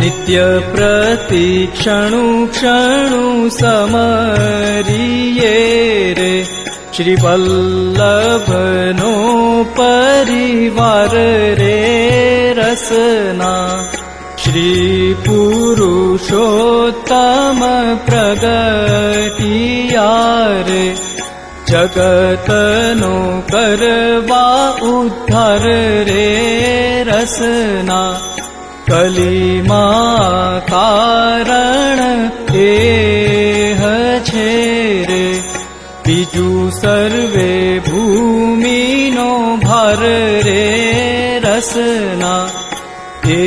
नित्यप्रतिक्षणु क्षणु समरिये रे श्रीवल्लभनो परिवार रे रसना श्रीपुरुषोत्तम प्रगटियारे जगतनो करवा उद्धार रे रसना कलिमा कारण छे रे बीजू सर्वे भूमिनो भार रे रसना। हे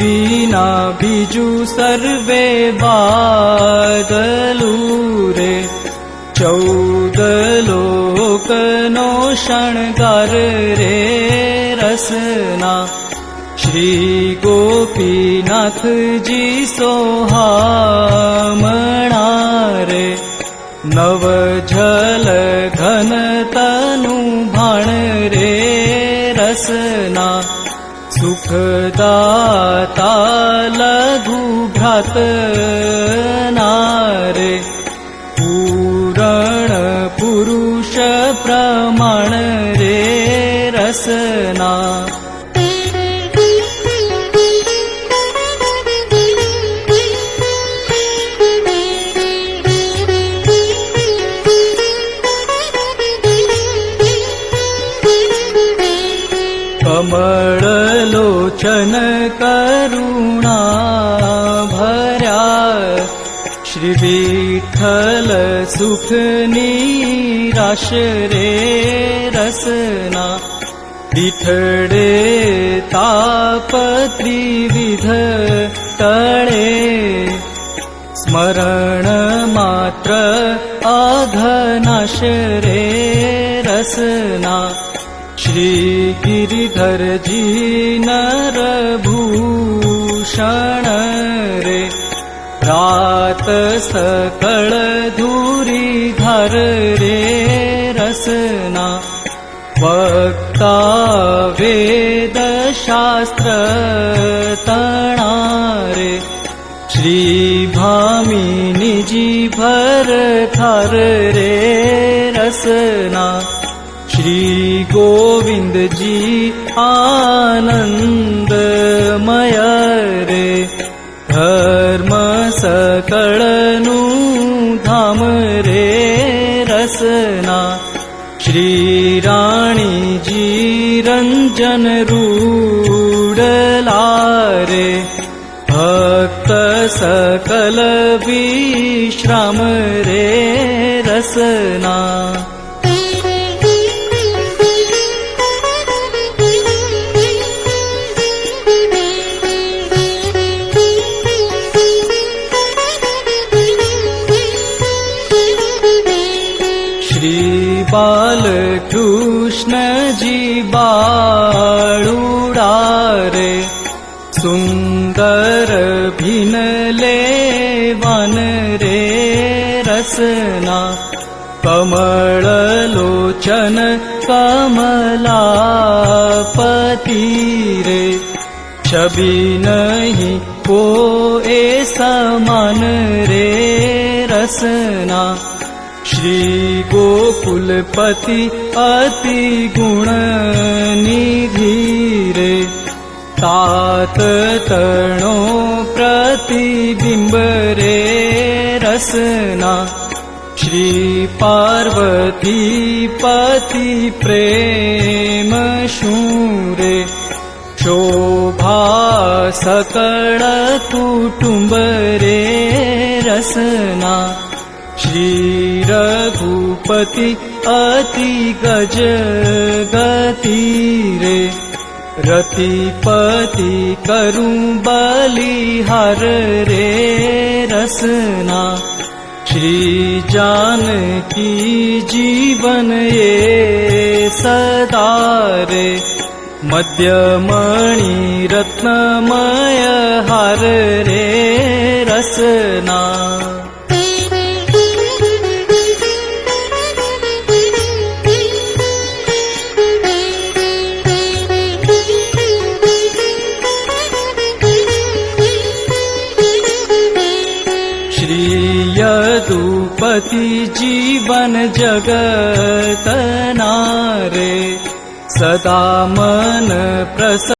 विना बीजू सर्वे बादलू रे चौदलोकनो शणगार रे रसना श्री गोपीनाथ जी नव झल घन तनु भाण रे रसना। सुखदाता लघु भ्रात नारे। पूरण पुरुष प्रमाण रे रसना कमळलोचन करुणा भर्या श्रीविठ्ठल सुख निराश रे रसना विठडे तापत्रिविध तळे स्मरण मात्र अघनाश रे रसना श्री गिरिधर जी नरभूषण रे रात सकळ धूरी धर रे रसना वक्ता वेद शास्त्र तणारे श्री भामिनी जी भर थर रे रसना श्री गोविंद जी आनन्दमय रे। धर्म सकळनु धाम रे रसना। श्री राणी जी रञ्जन रूडलारे भक्त सकल विश्राम रे रसना बाळुडारे सुन्दर भिनले वन रे रसना कमललोचन कमलापति रे छवि नहीं को ए समान रे रसना श्री गोकुलपति अति गुण निधीरे तात तणो प्रतिबिम्ब रे रसना। श्री पार्वती पति सकळ कुटुम्ब रे रसना श्री रघुपति अति गज गति रे रतिपति करु बलिहार रे रसना। श्री जानकी जीवन ये सदारे मध्यमणि रत्नमय हार रे रसना श्रीयदुपति जीवन जगत नारे सदा मन प्रस